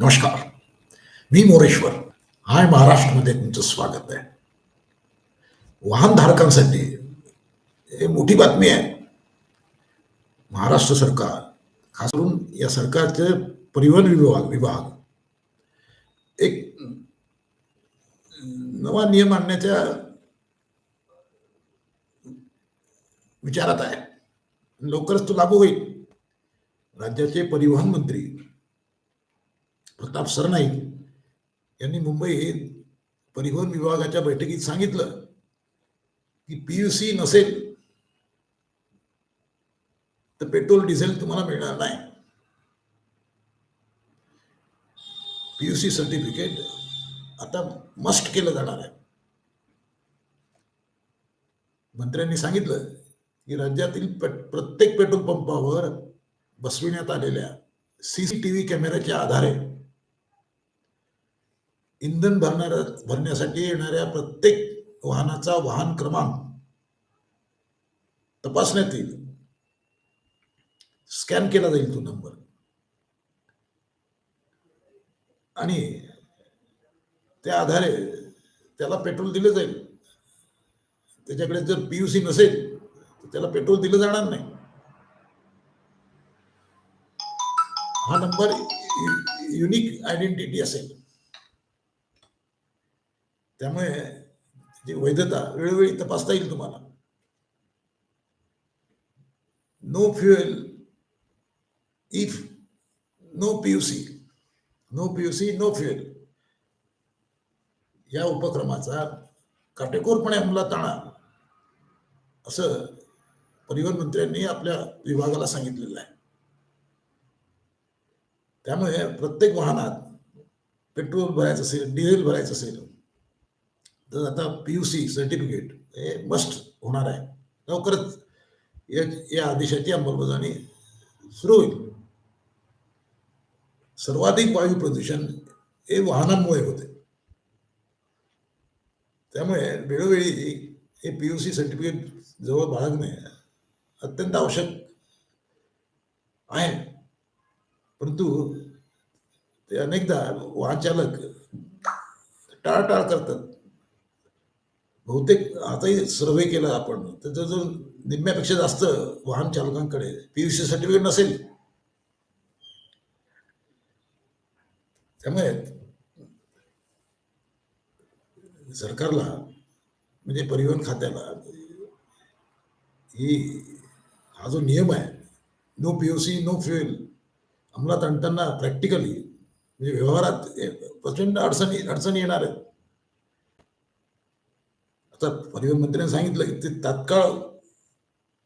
नमस्कार. मी मोरेश्वर. हाय महाराष्ट्रामध्ये तुमचं स्वागत आहे. वाहनधारकांसाठी हे मोठी बातमी आहे. महाराष्ट्र सरकार खास करून या सरकारचे परिवहन विभाग विभाग एक नवा नियम आणण्याच्या विचारात आहे. लवकरच तो लागू होईल. राज्याचे परिवहन मंत्री प्रताप सरनाईक यांनी मुंबईत परिवहन विभागाच्या बैठकीत सांगितलं की पीयूसी नसेल तर पेट्रोल डिझेल तुम्हाला मिळणार नाही. पीयूसी सर्टिफिकेट आता मस्ट केलं जाणार आहे. मंत्र्यांनी सांगितलं की राज्यातील प्रत्येक पेट्रोल पंपावर बसविण्यात आलेल्या सीसीटीव्ही कॅमेऱ्याच्या आधारे इंधन भरणाऱ्या भरण्यासाठी येणाऱ्या प्रत्येक वाहनाचा वाहन क्रमांक तपासण्यात येईल. स्कॅन केला जाईल तो नंबर आणि त्या आधारे त्याला पेट्रोल दिलं जाईल. त्याच्याकडे जर पी यू सी नसेल तर त्याला पेट्रोल दिलं जाणार नाही. हा नंबर युनिक आयडेंटिटी असेल. त्यामुळे जी वैधता वेळोवेळी तपासता येईल तुम्हाला. No fuel if no PUC no PUC no fuel या उपक्रमाचा काटेकोरपणे अंमलात आणा असं परिवहन मंत्र्यांनी आपल्या विभागाला सांगितलेलं आहे. त्यामुळे प्रत्येक वाहनात पेट्रोल भरायचं असेल डिझेल भरायचं असेल तर आता पी यू सी सर्टिफिकेट हे मस्ट होणार आहे. लवकरच या या आदेशाची अंमलबजावणी सुरू होईल. सर्वाधिक वायू प्रदूषण हे वाहनांमुळे होते. त्यामुळे वेळोवेळी हे पी यू सी सर्टिफिकेट जवळ बाळगणे अत्यंत आवश्यक आहे. परंतु ते अनेकदा वाहन चालक टाळटाळ करतात. बहुतेक आताही सर्वे केला आपण तर जो निम्म्यापेक्षा जास्त वाहन चालकांकडे पीयूसी सर्टिफिकेट नसेल. त्यामुळे सरकारला म्हणजे परिवहन खात्याला ही हा जो नियम आहे no P U C no fuel अंमलात आणताना प्रॅक्टिकली म्हणजे व्यवहारात प्रचंड अडचणी अडचणी येणार आहेत. आता परिवहन मंत्र्यांनी सांगितलं की ते तात्काळ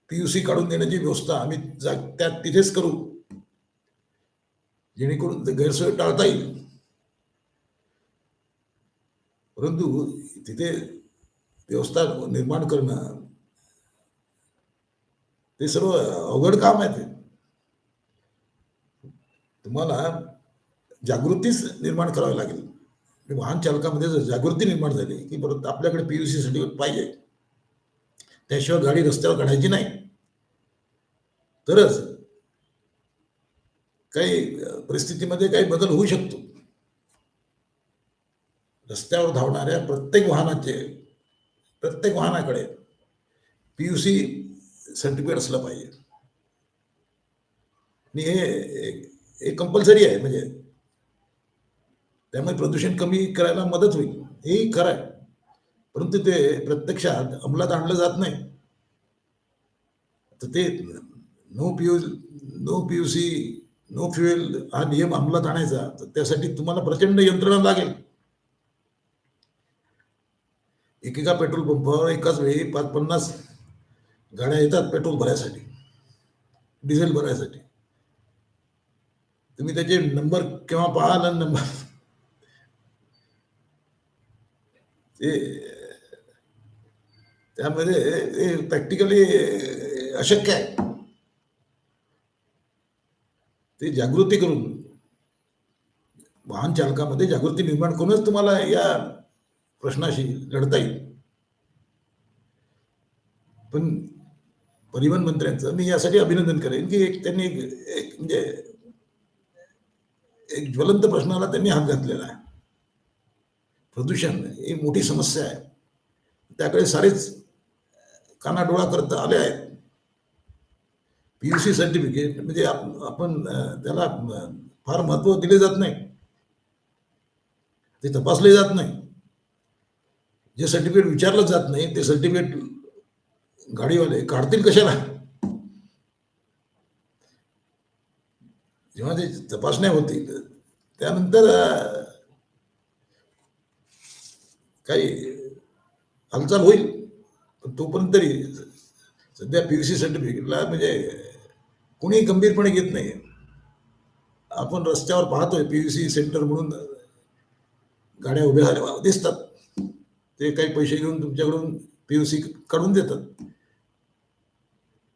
पीयूसी काढून देण्याची व्यवस्था आम्ही जा त्यात तिथेच करू. जेणेकरून ते गैरसोय टाळता येईल. परंतु तिथे व्यवस्था निर्माण करणं ते सर्व अवघड काम आहे ते. तुम्हाला जागृतीच निर्माण करावी लागेल. वाहन चालकामध्ये जर जागृती निर्माण झाली की परत आपल्याकडे पीयूसी सर्टिफिकेट पाहिजे. त्याशिवाय गाडी रस्त्यावर काढायची नाही. तरच काही परिस्थितीमध्ये काही बदल होऊ शकतो. रस्त्यावर धावणाऱ्या प्रत्येक वाहनाचे प्रत्येक वाहनाकडे पीयूसी सर्टिफिकेट असलं पाहिजे. आणि हे हे कंपल्सरी आहे. म्हणजे त्यामुळे प्रदूषण कमी करायला मदत होईल. हेही खरं आहे. परंतु ते प्रत्यक्षात अंमलात आणलं जात नाही. तर ते no PU no PUC no fuel हा नियम अंमलात आणायचा. तर त्यासाठी तुम्हाला प्रचंड यंत्रणा लागेल. एकेका पेट्रोल पंपावर एकाच वेळी पाच पन्नास गाड्या येतात पेट्रोल भरायसाठी डिझेल भरायसाठी. तुम्ही त्याचे नंबर केव्हा पाहाल आणि नंबर ते त्यामध्ये प्रॅक्टिकली अशक्य आहे. ते जागृती करून वाहन चालकामध्ये जागृती निर्माण करूनच तुम्हाला या प्रश्नाशी लढता येईल. पण परिवहन मंत्र्यांचं मी यासाठी अभिनंदन करेन की एक त्यांनी एक एक म्हणजे एक ज्वलंत प्रश्नाला त्यांनी हात घातलेला आहे. प्रदूषण ही मोठी समस्या आहे. त्याकडे सारेच कानाडोळा करत आले आहेत. पी यू सी सर्टिफिकेट म्हणजे आप- आपण त्याला फार महत्त्व दिले जात नाही. ते तपासले जात नाही. जे सर्टिफिकेट विचारलं जात नाही ते सर्टिफिकेट गाडीवाले काढतील कशाला? जेव्हा ते तपासण्या होतील त्यानंतर काही हालचाल होईल पण तोपर्यंत तरी सध्या सी सर्टिफिकेटला म्हणजे कोणी गंभीरपणे घेत नाही आपण रस्त्यावर पाहतोय पीयूसी सेंटर म्हणून गाड्या उभ्या झाल्या दिसतात. ते काही पैसे घेऊन तुमच्याकडून पीयूसी काढून देतात.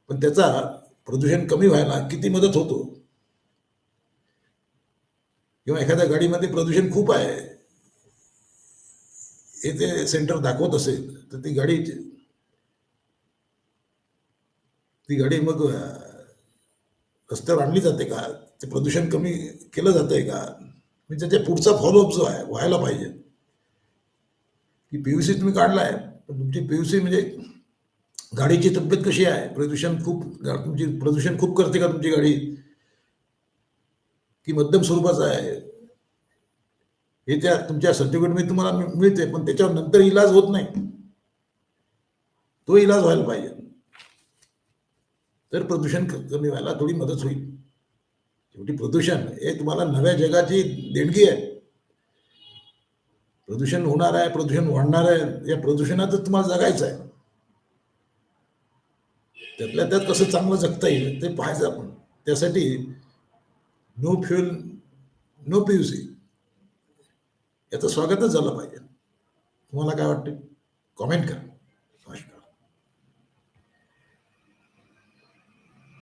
पण त्याचा प्रदूषण कमी व्हायला किती मदत होतो? किंवा एखाद्या गाडीमध्ये प्रदूषण खूप आहे हे ते सेंटर दाखवत असेल तर ती गाडी ती गाडी मग रस्त्यावर आणली जाते का? ते प्रदूषण कमी केलं जातंय का? म्हणजे त्याच्या पुढचा फॉलोअप जो आहे व्हायला पाहिजे. की पीयूसी तुम्ही काढलाय पण तुमची पीयूसी म्हणजे गाडीची तब्येत कशी आहे? प्रदूषण खूप तुमची प्रदूषण खूप करते का तुमची गाडी? की मध्यम स्वरूपाचं आहे? हे त्या तुमच्या सर्टिफिकेटमध्ये तुम्हाला मिळते पण त्याच्यावर नंतर इलाज होत नाही. तो इलाज व्हायला पाहिजे. तर प्रदूषण कमी व्हायला थोडी मदत होईल. शेवटी प्रदूषण हे तुम्हाला नव्या जगाची देणगी आहे. प्रदूषण होणार आहे प्रदूषण वाढणार आहे या प्रदूषणातच तुम्हाला जगायचं आहे. त्यातल्या त्यात कसं चांगलं जगता येईल ते पाहायचं आपण. त्यासाठी नो फ्युल नो पीयूसी याचं स्वागतच झालं पाहिजे. तुम्हाला काय वाटते कॉमेंट करा.